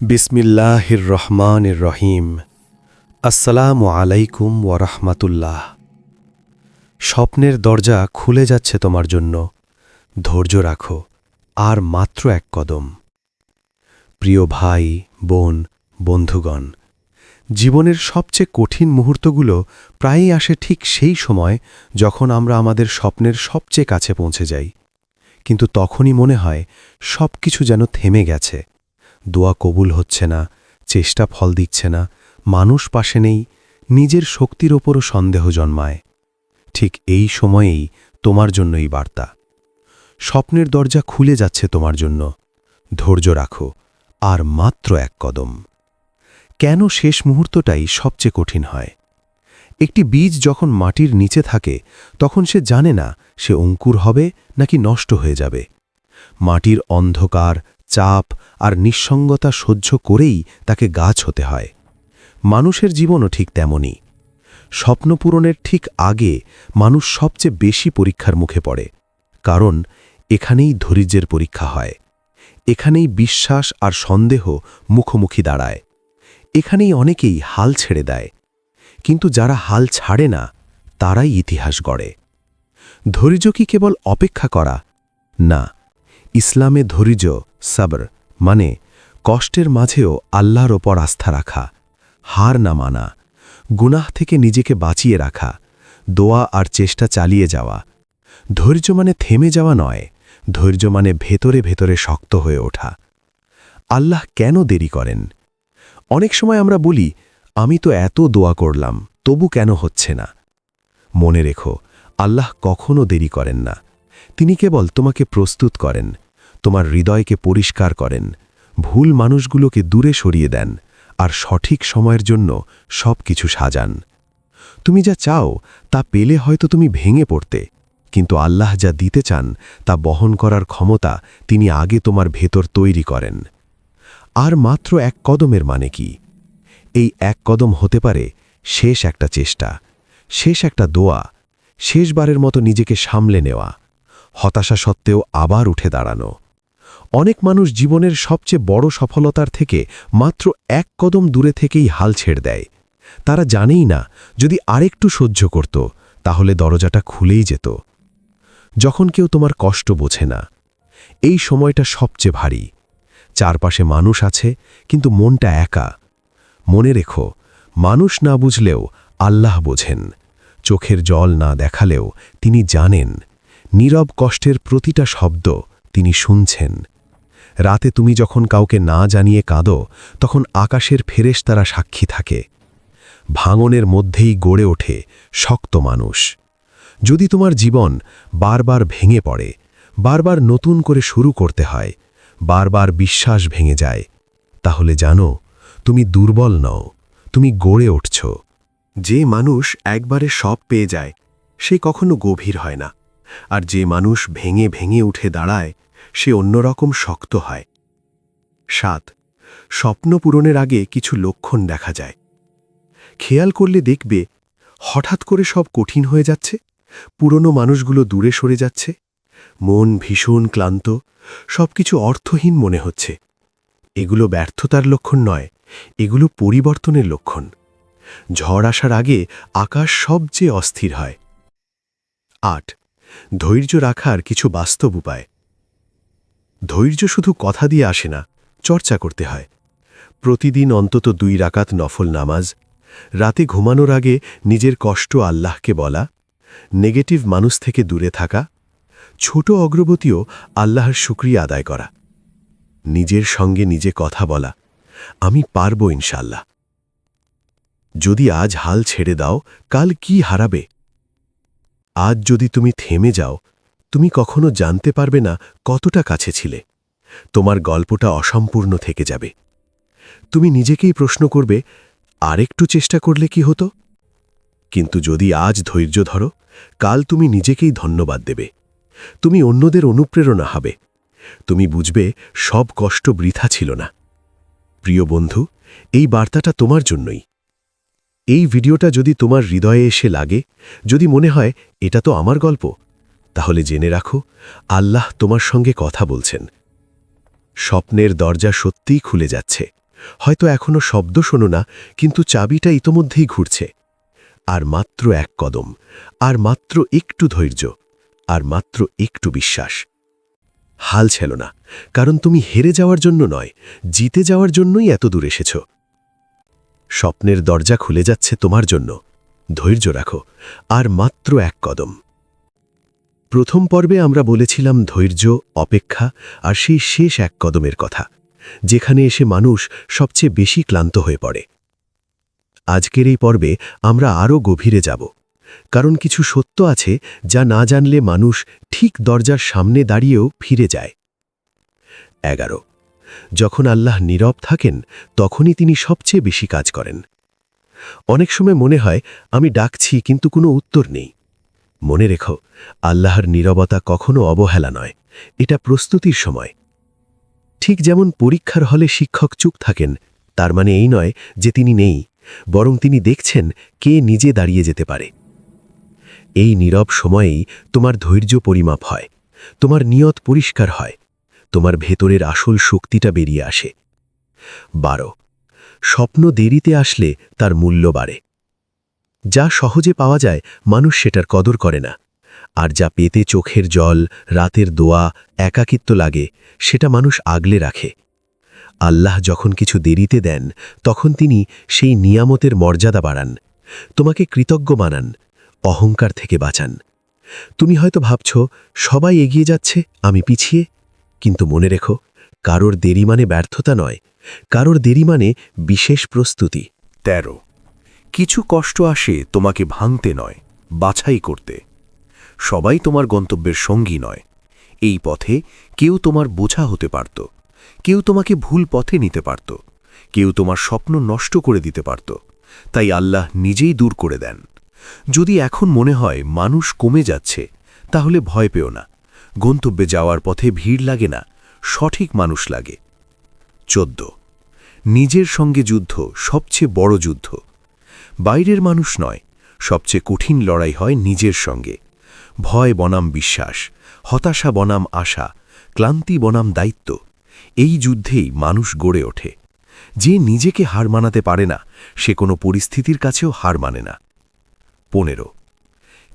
বিসমিল্লাহির রহমানির রহিম আসসালামু আলাইকুম ওরহমাতুল্লাহ স্বপ্নের দরজা খুলে যাচ্ছে তোমার জন্য। ধৈর্য রাখো, আর মাত্র এক কদম। প্রিয় ভাই, বোন, বন্ধুগণ, জীবনের সবচেয়ে কঠিন মুহূর্তগুলো প্রায়ই আসে ঠিক সেই সময় যখন আমরা আমাদের স্বপ্নের সবচেয়ে কাছে পৌঁছে যাই। কিন্তু তখনই মনে হয় সব কিছু যেন থেমে গেছে। দোয়া কবুল হচ্ছে না, চেষ্টা ফল দিচ্ছে না, মানুষ পাশে নেই, নিজের শক্তির ওপরও সন্দেহ জন্মায়। ঠিক এই সময়েই তোমার জন্য এই বার্তা। স্বপ্নের দরজা খুলে যাচ্ছে তোমার জন্য। ধৈর্য রাখো, আর মাত্র এক কদম। কেন শেষ মুহূর্তটাই সবচেয়ে কঠিন হয়? একটি বীজ যখন মাটির নিচে থাকে, তখন সে জানে না সে অঙ্কুর হবে নাকি নষ্ট হয়ে যাবে। মাটির অন্ধকার চাপ আর নিঃসঙ্গতা সহ্য করেই তাকে গাছ হতে হয়। মানুষের জীবনও ঠিক তেমনই। স্বপ্ন পূরণের ঠিক আগে মানুষ সবচেয়ে বেশি পরীক্ষার মুখে পড়ে। কারণ এখানেই ধৈর্যের পরীক্ষা হয়। এখানেই বিশ্বাস আর সন্দেহ মুখোমুখি দাঁড়ায়। এখানেই অনেকেই হাল ছেড়ে দেয়। কিন্তু যারা হাল ছাড়ে না, তারাই ইতিহাস গড়ে। ধৈর্য কি কেবল অপেক্ষা করা? না। ইসলামে ধৈর্য সাবর মানে কষ্টের মাঝেও আল্লাহর ওপর আস্থা রাখা, হার না মানা, গুনাহ থেকে নিজেকে বাঁচিয়ে রাখা, দোয়া আর চেষ্টা চালিয়ে যাওয়া। ধৈর্য মানে থেমে যাওয়া নয়, ধৈর্য মানে ভেতরে ভেতরে শক্ত হয়ে ওঠা। আল্লাহ কেন দেরি করেন? অনেক সময় আমরা বলি, আমি তো এত দোয়া করলাম, তবু কেন হচ্ছে না? মনে রেখো, আল্লাহ কখনও দেরি করেন না। তিনি কেবল তোমাকে প্রস্তুত করেন। তোমার হৃদয়কে পরিষ্কার করেন, ভুল মানুষগুলোকে দূরে সরিয়ে দেন, আর সঠিক সময়ের জন্য সব কিছু সাজান। তুমি যা চাও, তা পেলে হয়তো তুমি ভেঙে পড়তে, কিন্তু আল্লাহ যা দিতে চান, তা বহন করার ক্ষমতা তিনি আগে তোমার ভেতর তৈরি করেন। আর মাত্র এক কদমের মানে কি? এই এক কদম হতে পারে শেষ একটা চেষ্টা, শেষ একটা দোয়া, শেষবারের মতো নিজেকে সামলে নেওয়া, হতাশা সত্ত্বেও আবার উঠে দাঁড়ানো। অনেক মানুষ জীবনের সবচেয়ে বড় সফলতার থেকে মাত্র এক কদম দূরে থেকেই হাল ছেড়ে দেয়। তারা জানেই না, যদি আরেকটু সহ্য করত, তাহলে দরজাটা খুলেই যেত। যখন কেউ তোমার কষ্ট বোঝে না, এই সময়টা সবচেয়ে ভারী। চারপাশে মানুষ আছে, কিন্তু মনটা একা। মনে রেখো, মানুষ না বুঝলেও আল্লাহ বোঝেন। চোখের জল না দেখালেও তিনি জানেন। নীরব কষ্টের প্রতিটা শব্দ তিনি শুনছেন। রাতে তুমি যখন কাউকে না জানিয়ে কাঁদো, তখন আকাশের ফেরেশ তারা সাক্ষী থাকে। ভাঙনের মধ্যেই গড়ে ওঠে শক্ত মানুষ। যদি তোমার জীবন বারবার ভেঙে পড়ে, বারবার নতুন করে শুরু করতে হয়, বারবার বিশ্বাস ভেঙে যায়, তাহলে জানো, তুমি দুর্বল নও, তুমি গড়ে উঠছ। যে মানুষ একবারে সব পেয়ে যায়, সে কখনো গভীর হয় না। আর যে মানুষ ভেঙে ভেঙে উঠে দাঁড়ায় সে অন্যরকম শক্ত হয়। সাত, স্বপ্ন পূরণের আগে কিছু লক্ষণ দেখা যায়। খেয়াল করলে দেখবে, হঠাৎ করে সব কঠিন হয়ে যাচ্ছে, পুরনো মানুষগুলো দূরে সরে যাচ্ছে, মন ভীষণ ক্লান্ত, সবকিছু অর্থহীন মনে হচ্ছে। এগুলো ব্যর্থতার লক্ষণ নয়, এগুলো পরিবর্তনের লক্ষণ। ঝড় আসার আগে আকাশ সবচেয়ে অস্থির হয়। আট, ধৈর্য রাখার কিছু বাস্তব উপায়। ধৈর্য শুধু কথা দিয়ে আসে না, চর্চা করতে হয়। প্রতিদিন অন্তত দুই রাকাত নফল নামাজ, রাতে ঘুমানোর আগে নিজের কষ্ট আল্লাহকে বলা, নেগেটিভ মানুষ থেকে দূরে থাকা, ছোট অগ্রগতিও আল্লাহর শুক্রিয়া আদায় করা। নিজের সঙ্গে নিজে কথা বলা, আমি পারব ইনশাল্লাহ যদি আজ হাল ছেড়ে দাও, কাল কি হারাবে? আজ যদি তুমি থেমে যাও তুমি কখনো জানতে পারবে না কতটা কাছে ছিলে। তোমার গল্পটা অসম্পূর্ণ থেকে যাবে। তুমি নিজেকেই প্রশ্ন করবে, আরেকটু চেষ্টা করলে কি হতো? কিন্তু যদি আজ ধৈর্য ধরো, কাল তুমি নিজেকেই ধন্যবাদ দেবে। তুমি অন্যদের অনুপ্রেরণা হবে। তুমি বুঝবে, সব কষ্ট বৃথা ছিল না। প্রিয় বন্ধু, এই বার্তাটা তোমার জন্যই। এই ভিডিওটা যদি তোমার হৃদয়ে এসে লাগে, যদি মনে হয়, এটা তো আমার গল্প তাহলে জেনে রাখো, আল্লাহ তোমার সঙ্গে কথা বলছেন। স্বপ্নের দরজা সত্যিই খুলে যাচ্ছে। হয়তো এখনও শব্দ শোনো না, কিন্তু চাবিটা ইতোমধ্যেই ঘুরছে। আর মাত্র এক কদম, আর মাত্র একটু ধৈর্য, আর মাত্র একটু বিশ্বাস। হাল ছিল না, কারণ তুমি হেরে যাওয়ার জন্য নয়, জিতে যাওয়ার জন্যই এত দূর এসেছ। স্বপ্নের দরজা খুলে যাচ্ছে তোমার জন্য। ধৈর্য রাখো, আর মাত্র এক কদম। প্রথম পর্বে আমরা বলেছিলাম ধৈর্য, অপেক্ষা আর সেই শেষ এক কদমের কথা, যেখানে এসে মানুষ সবচেয়ে বেশি ক্লান্ত হয়ে পড়ে। আজকের এই পর্বে আমরা আরও গভীরে যাব, কারণ কিছু সত্য আছে যা না জানলে মানুষ ঠিক দরজার সামনে দাঁড়িয়েও ফিরে যায়। এগারো, যখন আল্লাহ নীরব থাকেন, তখনই তিনি সবচেয়ে বেশি কাজ করেন। অনেক সময় মনে হয়, আমি ডাকছি, কিন্তু কোনো উত্তর নেই। মনে রেখো, আল্লাহর নীরবতা কখনো অবহেলা নয়। এটা প্রস্তুতির সময়। ঠিক যেমন পরীক্ষার হলে শিক্ষক চুপ থাকেন, তার মানে এই নয় যে তিনি নেই, বরং তিনি দেখছেন কে নিজে দাঁড়িয়ে যেতে পারে। এই নীরব সময়েই তোমার ধৈর্য পরিমাপ হয়, তোমার নিয়ত পরিষ্কার হয়, তোমার ভেতরের আসল শক্তিটা বেরিয়ে আসে। বারো, স্বপ্ন দেরিতে আসলে তার মূল্য বাড়ে। যা সহজে পাওয়া যায়, মানুষ সেটার কদর করে না। আর যা পেতে চোখের জল, রাতের দোয়া, একাকিত্ব লাগে, সেটা মানুষ আগলে রাখে। আল্লাহ যখন কিছু দেরিতে দেন, তখন তিনি সেই নিয়ামতের মর্যাদা বাড়ান। তোমাকে কৃতজ্ঞ বানান অহংকার থেকে বাঁচান। তুমি হয়তো ভাবছ, সবাই এগিয়ে যাচ্ছে, আমি পিছিয়ে। কিন্তু মনে রেখো, কারোর দেরি মানে ব্যর্থতা নয়, কারোর দেরি মানে বিশেষ প্রস্তুতি। তেরো কিছু কষ্ট আসে তোমাকে ভাঙতে নয়, বাছাই করতে। সবাই তোমার গন্তব্যের সঙ্গী নয়। এই পথে কেউ তোমার বোঝা হতে পারত। কেউ তোমাকে ভুল পথে নিতে পারত। কেউ তোমার স্বপ্ন নষ্ট করে দিতে পারত। তাই আল্লাহ নিজেই দূর করে দেন। যদি এখন মনে হয় মানুষ কমে যাচ্ছে, তাহলে ভয় পেও না। গন্তব্যে যাওয়ার পথে ভিড় লাগে না, সঠিক মানুষ লাগে। চোদ্দ। নিজের সঙ্গে যুদ্ধ সবচেয়ে বড় যুদ্ধ। বাইরের মানুষ নয়, সবচেয়ে কঠিন লড়াই হয় নিজের সঙ্গে। ভয় বনাম বিশ্বাস, হতাশা বনাম আশা, ক্লান্তি বনাম দায়িত্ব। এই যুদ্ধেই মানুষ গড়ে ওঠে। যে নিজেকে হার মানাতে পারে না, সে কোনো পরিস্থিতির কাছেও হার মানে না। পনেরো,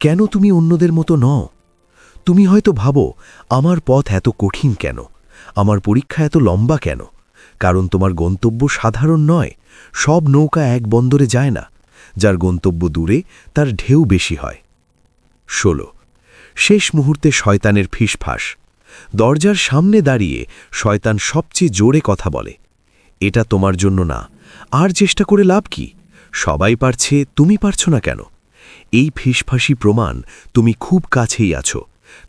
কেন তুমি অন্যদের মতো নও? তুমি হয়তো ভাবো, আমার পথ এত কঠিন কেন? আমার পরীক্ষা এত লম্বা কেন? কারণ তোমার গন্তব্য সাধারণ নয়, সব নৌকা এক বন্দরে যায় না। যার গন্তব্য দূরে তার ঢেউ বেশি হয়। ষোলো। শেষ মুহূর্তে শয়তানের ফিসফাস। দরজার সামনে দাঁড়িয়ে শয়তান সবচেয়ে জোরে কথা বলে, এটা তোমার জন্য না, আর চেষ্টা করে লাভ কি? সবাই পারছে, তুমি পারছ না কেন? এই ফিসফাসি প্রমাণ তুমি খুব কাছেই আছো,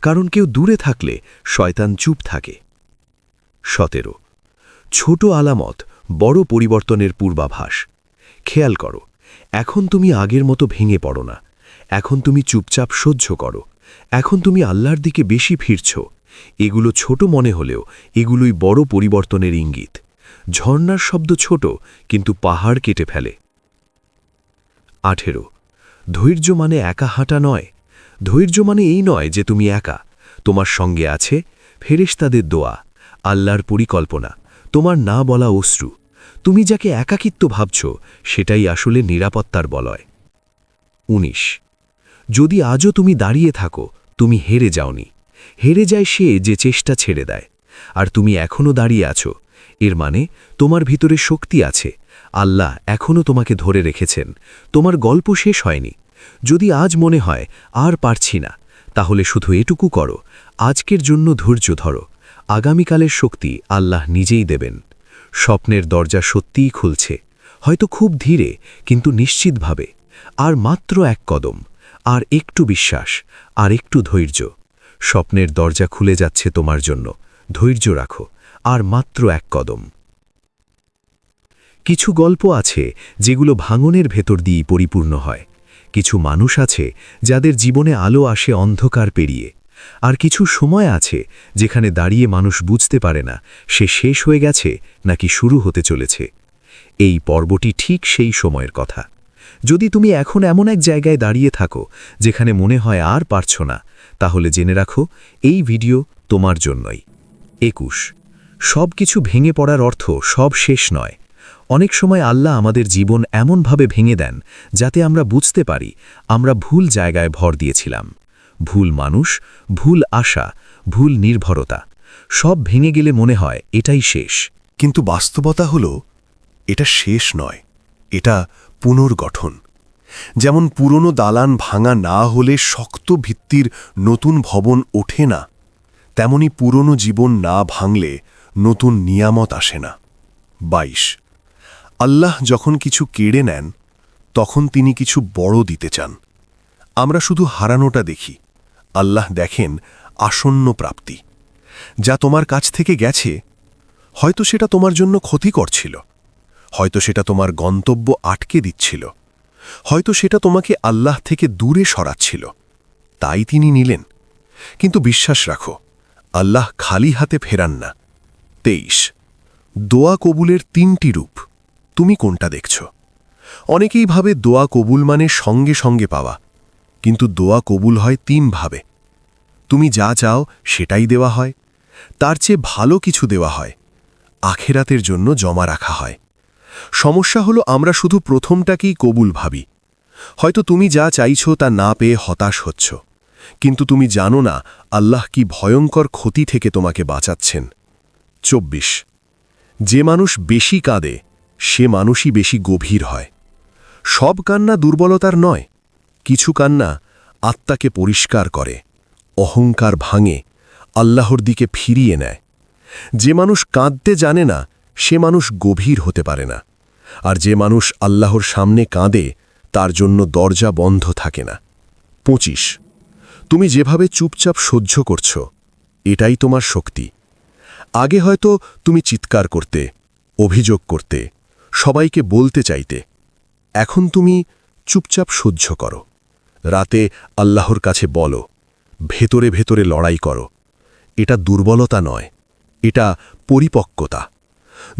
কারণ কেউ দূরে থাকলে শয়তান চুপ থাকে। সতেরো। ছোট আলামত বড় পরিবর্তনের পূর্বাভাস। খেয়াল করো এখন তুমি আগের মতো ভেঙে পড়ো না। এখন তুমি চুপচাপ সহ্য করো। এখন তুমি আল্লাহর দিকে বেশি ফিরছ। এগুলো ছোট মনে হলেও এগুলোই বড় পরিবর্তনের ইঙ্গিত। ঝর্ণার শব্দ ছোট, কিন্তু পাহাড় কেটে ফেলে। আঠেরো। ধৈর্য মানে একা হাঁটা নয়। ধৈর্য মানে এই নয় যে তুমি একা। তোমার সঙ্গে আছে ফেরেশতাদের দোয়া, আল্লাহর পরিকল্পনা। তোমার না বলা অশ্রু। তুমি যাকে একাকিত্ব ভাবছ, সেটাই আসলে নিরাপত্তার বলয়। ১৯ যদি আজও তুমি দাঁড়িয়ে থাকো, তুমি হেরে যাওনি। হেরে যায় সে যে চেষ্টা ছেড়ে দেয়। আর তুমি এখনও দাঁড়িয়ে আছো, এর মানে তোমার ভিতরে শক্তি আছে। আল্লাহ এখনও তোমাকে ধরে রেখেছেন। তোমার গল্প শেষ হয়নি। যদি আজ মনে হয়, আর পারছি না, তাহলে শুধু এটুকু করো। আজকের জন্য ধৈর্য ধরো। আগামীকালের শক্তি আল্লাহ নিজেই দেবেন। স্বপ্নের দরজা সত্যিই খুলছে। হয়তো খুব ধীরে, কিন্তু নিশ্চিতভাবে। আর মাত্র এক কদম, আর একটু বিশ্বাস, আর একটু ধৈর্য। স্বপ্নের দরজা খুলে যাচ্ছে তোমার জন্য। ধৈর্য রাখো, আর মাত্র এক কদম। কিছু গল্প আছে যেগুলো ভাঙনের ভেতর দিয়েই পরিপূর্ণ হয়। কিছু মানুষ আছে যাদের জীবনে আলো আসে অন্ধকার পেরিয়ে। আর কিছু সময় আছে যেখানে দাঁড়িয়ে মানুষ বুঝতে পারে না, সে শেষ হয়ে গেছে নাকি শুরু হতে চলেছে। এই পর্বটি ঠিক সেই সময়ের কথা। যদি তুমি এখন এমন এক জায়গায় দাঁড়িয়ে থাকো, যেখানে মনে হয় আর পারছ না, তাহলে জেনে রাখো, এই ভিডিও তোমার জন্যই। একুশ। সব কিছু ভেঙে পড়ার অর্থ সব শেষ নয়। অনেক সময় আল্লাহ আমাদের জীবন এমনভাবে ভেঙে দেন, যাতে আমরা বুঝতে পারি, আমরা ভুল জায়গায় ভর দিয়েছিলাম। ভুল মানুষ, ভুল আশা, ভুল নির্ভরতা, সব ভেঙে গেলে মনে হয় এটাই শেষ। কিন্তু বাস্তবতা হল, এটা শেষ নয়, এটা পুনর্গঠন। যেমন পুরনো দালান ভাঙা না হলে শক্ত ভিত্তির নতুন ভবন ওঠে না, তেমনি পুরনো জীবন না ভাঙলে নতুন নিয়ামত আসে না। বাইশ, আল্লাহ যখন কিছু কেড়ে নেন, তখন তিনি কিছু বড় দিতে চান। আমরা শুধু হারানোটা দেখি আল্লাহ দেখেন আসন্ন প্রাপ্তি। যা তোমার কাছ থেকে গেছে, হয়তো সেটা তোমার জন্য ক্ষতিকর ছিল। হয়তো সেটা তোমার গন্তব্য আটকে দিচ্ছিল। হয়তো সেটা তোমাকে আল্লাহ থেকে দূরে সরাচ্ছিল। তাই তিনি নিলেন। কিন্তু বিশ্বাস রাখো, আল্লাহ খালি হাতে ফেরান না। তেইশ, দোয়া কবুলের তিনটি রূপ। তুমি কোনটা দেখছ? অনেকেই ভাবে দোয়া কবুল মানে সঙ্গে সঙ্গে পাওয়া। কিন্তু দোয়া কবুল হয় তিনভাবে তুমি যা চাও সেটাই দেওয়া হয়। তার চেয়ে ভালো কিছু দেওয়া হয়। আখেরাতের জন্য জমা রাখা হয়। সমস্যা হলো আমরা শুধু প্রথমটাকেই কবুল ভাবি। হয়তো তুমি যা চাইছ তা না পেয়ে হতাশ হচ্ছ। কিন্তু তুমি জানো না আল্লাহ কি ভয়ঙ্কর ক্ষতি থেকে তোমাকে বাঁচাচ্ছেন। চব্বিশ। যে মানুষ বেশি কাঁদে, সে মানুষই বেশি গভীর হয়। সব কান্না দুর্বলতার নয়। কিছু কান্না আত্মাকে পরিষ্কার করে, অহংকার ভাঙে, আল্লাহর দিকে ফিরিয়ে নেয়। যে মানুষ কাঁদতে জানে না, সে মানুষ গভীর হতে পারে না। আর যে মানুষ আল্লাহর সামনে কাঁদে, তার জন্য দরজা বন্ধ থাকে না। পঁচিশ, তুমি যেভাবে চুপচাপ সহ্য করছ, এটাই তোমার শক্তি। আগে হয়তো তুমি চিৎকার করতে, অভিযোগ করতে, সবাইকে বলতে চাইতে, এখন তুমি চুপচাপ সহ্য করো। রাতে আল্লাহর কাছে বলো, ভেতরে ভেতরে লড়াই করো। এটা দুর্বলতা নয়, এটা পরিপক্কতা।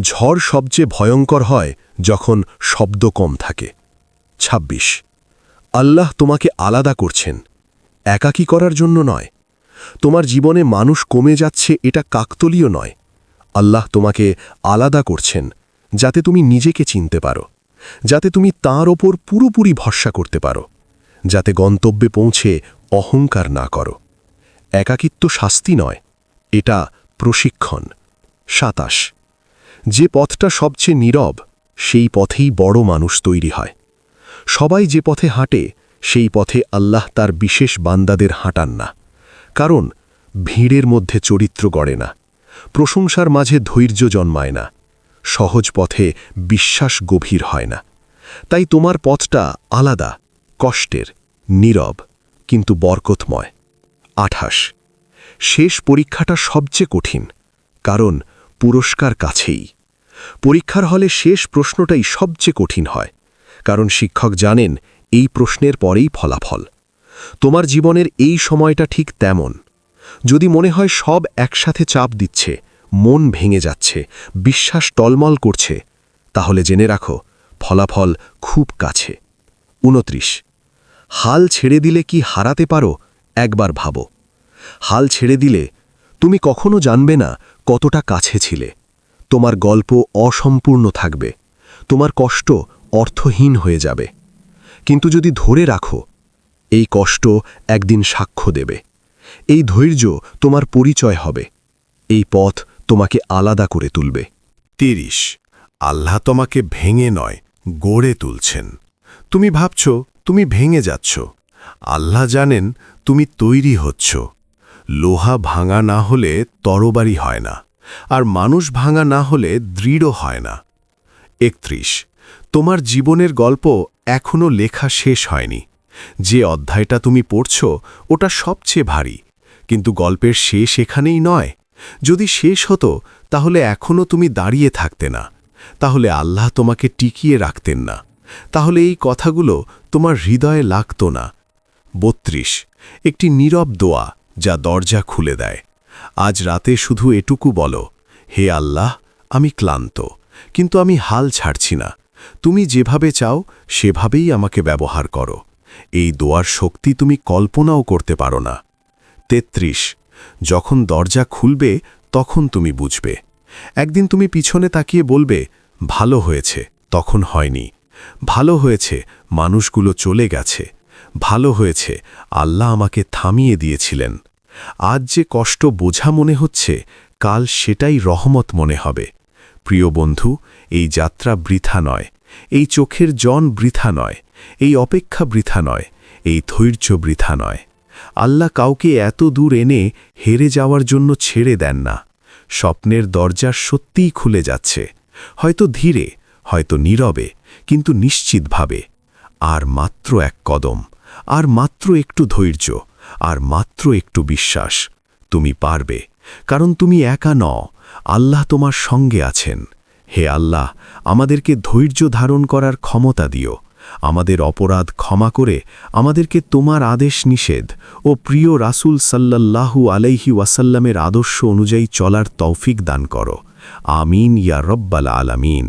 ঝড় সবচেয়ে ভয়ঙ্কর হয় যখন শব্দ কম থাকে। ২৬ আল্লাহ তোমাকে আলাদা করছেন, একাকী করার জন্য নয়। তোমার জীবনে মানুষ কমে যাচ্ছে এটা কাকতলীয় নয়। আল্লাহ তোমাকে আলাদা করছেন যাতে তুমি নিজেকে চিনতে পারো, যাতে তুমি তার ওপর পুরোপুরি ভরসা করতে পারো। যাতে গন্তব্যে পৌঁছে অহংকার না করো। একাকিত্ব শাস্তি নয়, এটা প্রশিক্ষণ। সাতাশ। যে পথটা সবচেয়ে নীরব, সেই পথেই বড় মানুষ তৈরি হয়। সবাই যে পথে হাঁটে, সেই পথে আল্লাহ তার বিশেষ বান্দাদের হাঁটান না। কারণ, ভিড়ের মধ্যে চরিত্র গড়ে না, প্রশংসার মাঝে ধৈর্য জন্মায় না, সহজ পথে বিশ্বাস গভীর হয় না। তাই তোমার পথটা আলাদা কষ্টের, নীরব, কিন্তু বরকতময়। আঠাশ। শেষ পরীক্ষাটা সবচেয়ে কঠিন, কারণ পুরস্কার কাছেই। পরীক্ষার হলে শেষ প্রশ্নটাই সবচেয়ে কঠিন হয়, কারণ শিক্ষক জানেন এই প্রশ্নের পরেই ফলাফল। তোমার জীবনের এই সময়টা ঠিক তেমন। যদি মনে হয় সব একসাথে চাপ দিচ্ছে, মন ভেঙে যাচ্ছে, বিশ্বাস টলমল করছে, তাহলে জেনে রাখো, ফলাফল খুব কাছে। উনত্রিশ হাল ছেড়ে দিলে কি হারাতে পারো? একবার ভাবো। হাল ছেড়ে দিলে তুমি কখনো জানবে না কতটা কাছে ছিলে। তোমার গল্প অসম্পূর্ণ থাকবে। তোমার কষ্ট অর্থহীন হয়ে যাবে। কিন্তু যদি ধরে রাখো, এই কষ্ট একদিন সাক্ষ্য দেবে। এই ধৈর্য তোমার পরিচয় হবে। এই পথ তোমাকে আলাদা করে তুলবে। তিরিশ। আল্লাহ তোমাকে ভেঙে নয়, গড়ে তুলছেন। তুমি ভাবছ তুমি ভেঙে যাচ্ছ। আল্লাহ জানেন তুমি তৈরি হচ্ছ। লোহা ভাঙা না হলে তরবারি হয় না, আর মানুষ ভাঙা না হলে দৃঢ় হয় না। একত্রিশ, তোমার জীবনের গল্প এখনও লেখা শেষ হয়নি। যে অধ্যায়টা তুমি পড়ছ, ওটা সবচেয়ে ভারী, কিন্তু গল্পের শেষ এখানেই নয়। যদি শেষ হতো, তাহলে এখনও তুমি দাঁড়িয়ে থাকতে না। তাহলে আল্লাহ তোমাকে টিকিয়ে রাখতেন না। তাহলে এই কথাগুলো তোমার হৃদয়ে লাগত না। বত্রিশ। একটি নীরব দোয়া যা দরজা খুলে দেয়। আজ রাতে শুধু এটুকু বলো, হে আল্লাহ, আমি ক্লান্ত, কিন্তু আমি হাল ছাড়ছি না। তুমি যেভাবে চাও, সেভাবেই আমাকে ব্যবহার করো। এই দোয়ার শক্তি তুমি কল্পনাও করতে পারো না। তেত্রিশ। যখন দরজা খুলবে, তখন তুমি বুঝবে। একদিন তুমি পিছনে তাকিয়ে বলবে, ভালো হয়েছে। তখন হয়নি। ভালো হয়েছে, মানুষগুলো চলে গেছে। ভালো হয়েছে, আল্লাহ আমাকে থামিয়ে দিয়েছিলেন। আজ যে কষ্ট বোঝা মনে হচ্ছে, কাল সেটাই রহমত মনে হবে। প্রিয় বন্ধু, এই যাত্রা বৃথা নয়, এই চোখের জন বৃথা নয়, এই অপেক্ষা বৃথা নয়, এই ধৈর্য বৃথা নয়। আল্লাহ কাউকে এত দূর এনে হেরে যাওয়ার জন্য ছেড়ে দেন না। স্বপ্নের দরজা সত্যিই খুলে যাচ্ছে। হয়তো ধীরে, হয়তো নীরবে কিন্তু নিশ্চিতভাবে, আর মাত্র এক কদম, আর মাত্র একটু ধৈর্য, আর মাত্র একটু বিশ্বাস, তুমি পারবে, কারণ তুমি একা ন আল্লাহ তোমার সঙ্গে আছেন। হে আল্লাহ, আমাদেরকে ধৈর্য ধারণ করার ক্ষমতা দিও, আমাদের অপরাধ ক্ষমা করে আমাদেরকে তোমার আদেশ নিষেধ ও প্রিয় রাসূল সাল্লাল্লাহু আলাইহি ওয়াসাল্লামের আদর্শ অনুযায়ী চলার তৌফিক দান করো। আমিন ইয়া রব্বাল আলামিন।